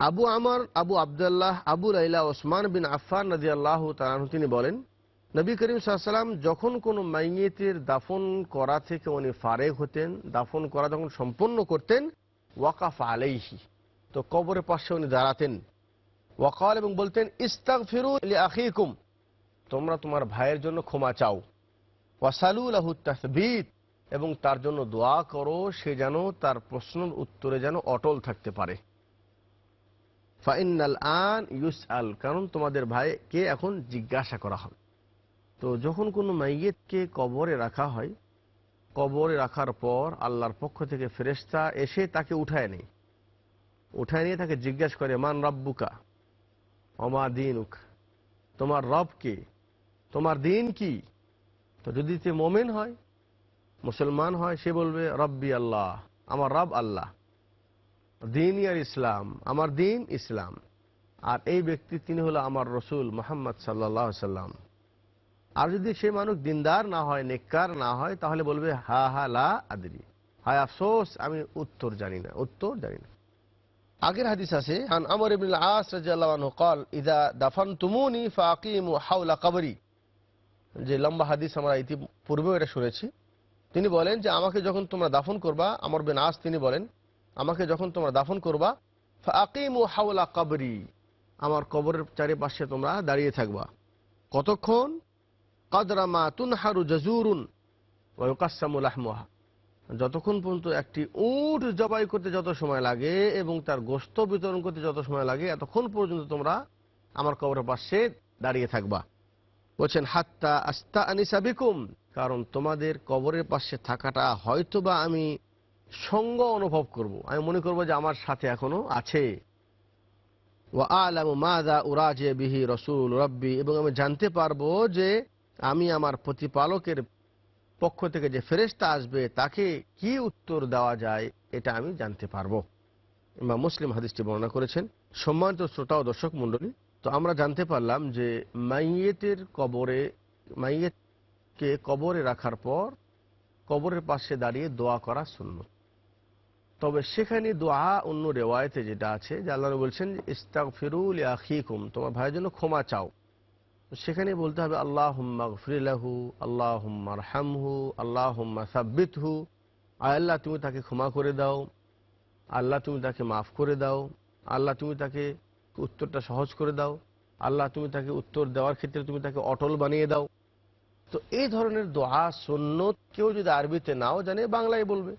আবু আমার, Abu Abdullah, Abu লাইলা, ওসমান বিন আফফান নদী আল্লাহ তিনি বলেন, নবী করিম সাল্লাম যখন কোনো মাইয়েতের দাফন করা থেকে উনি ফারেক হতেন, দাফন করা যখন সম্পন্ন করতেন, ওয়াকাফ আলাইহি, তো কবরের পাশে উনি দাঁড়াতেন। ওয়াকাল এবং বলতেন ইস্তাক ফিরু আখিকুম, তোমরা তোমার ভাইয়ের জন্য ক্ষমা চাও। ওয়াসালুল আহু এবং তার জন্য দোয়া করো, সে যেন তার প্রশ্নের উত্তরে যেন অটল থাকতে পারে। ফাইনাল আন ইউস আল কারণ তোমাদের ভাইকে এখন জিজ্ঞাসা করা হবে। তো যখন কোনো মাইয়েতকে কবরে রাখা হয়, কবরে রাখার পর আল্লাহর পক্ষ থেকে ফেরেস্তা এসে তাকে উঠায় নেই উঠায় নিয়ে তাকে জিজ্ঞেস করে, মান রব্বুকা? অমা দিনুক? তোমার রব কে? তোমার দিন কি? তো যদি সে মোমেন হয়, মুসলমান হয়, সে বলবে, রব্বি আল্লাহ, আমার রব আল্লাহ। দিন আর ইসলাম আমার দিন ইসলাম আর এই ব্যক্তি তিনি হলো আমার রসুল মোহাম্মদ সাল্লাহ সাল্লাম আর যদি সে মানুষ দিনদার না হয় নেককার না হয় তাহলে বলবে হা হা লা আদরি হায় আফসোস আমি উত্তর জানি না উত্তর জানি না আগের হাদিস আছে আন আমর ইবনে আস রাদিয়াল্লাহু আনহু قال اذا دفنتموني فاقيموا حول قبري যে লম্বা হাদিস আমরা ইতিপূর্বেও এটা শুনেছি তিনি বলেন যে আমাকে যখন তোমরা দাফন করবা আমর বিন আস তিনি বলেন আমাকে যখন তোমরা দাফন করবা ফাকিমু হাওলা কবরি, আমার কবরের চারিপাশে তোমরা দাঁড়িয়ে থাকবা। কতক্ষণ? কদরামা তুনহারু জাজুরুন ওয়ুকাসামুল আহমহা যতক্ষণ পর্যন্ত একটি উট জবাই করতে যত সময় লাগে এবং তার গোস্ত বিতরণ করতে যত সময় লাগে, এতক্ষণ পর্যন্ত তোমরা আমার কবরের পাশে দাঁড়িয়ে থাকবা। বলছেন, হাত্তা আস্তা আনিসাবিকুম কারণ তোমাদের কবরের পাশে থাকাটা হয়তোবা আমি সঙ্গ অনুভব করব। আমি মনে করব যে আমার সাথে এখনও আছে। ও আলামু মাদা উরাজে বিহি রসুল রব্বি। এবং আমি জানতে পারব যে আমি আমার প্রতিপালকের পক্ষ থেকে যে ফেরেস্তা আসবে, তাকে কি উত্তর দেওয়া যায় এটা আমি জানতে পারব। বা মুসলিম হাদিসটি বর্ণনা করেছেন। সম্মানিত শ্রোতা ও দর্শক মণ্ডলী, তো আমরা জানতে পারলাম যে মাইয়েতের কবরে, মাইয়েতকে কবরে রাখার পর কবরের পাশে দাঁড়িয়ে দোয়া করা শূন্য তবে সেখানে দোয়া অন্য রেওয়ায়তে যেটা আছে, যে আল্লাহ বলছেন ইস্তাক ফিরুল আখিকুম তোমার ভাইয়ের জন্য ক্ষমা চাও। সেখানে বলতে হবে আল্লাহ হুম্মা গফরিলাহু আল্লাহ হুম্মার হামহু আল্লাহ হুম্মা সাব্বিতহু আল্লাহ, তুমি তাকে ক্ষমা করে দাও। আল্লাহ, তুমি তাকে মাফ করে দাও। আল্লাহ, তুমি তাকে উত্তরটা সহজ করে দাও। আল্লাহ, তুমি তাকে উত্তর দেওয়ার ক্ষেত্রে তুমি তাকে অটল বানিয়ে দাও। তো এই ধরনের দোয়া সন্ন্যত কেউ যদি আরবিতে নাও জানে, বাংলায় বলবে।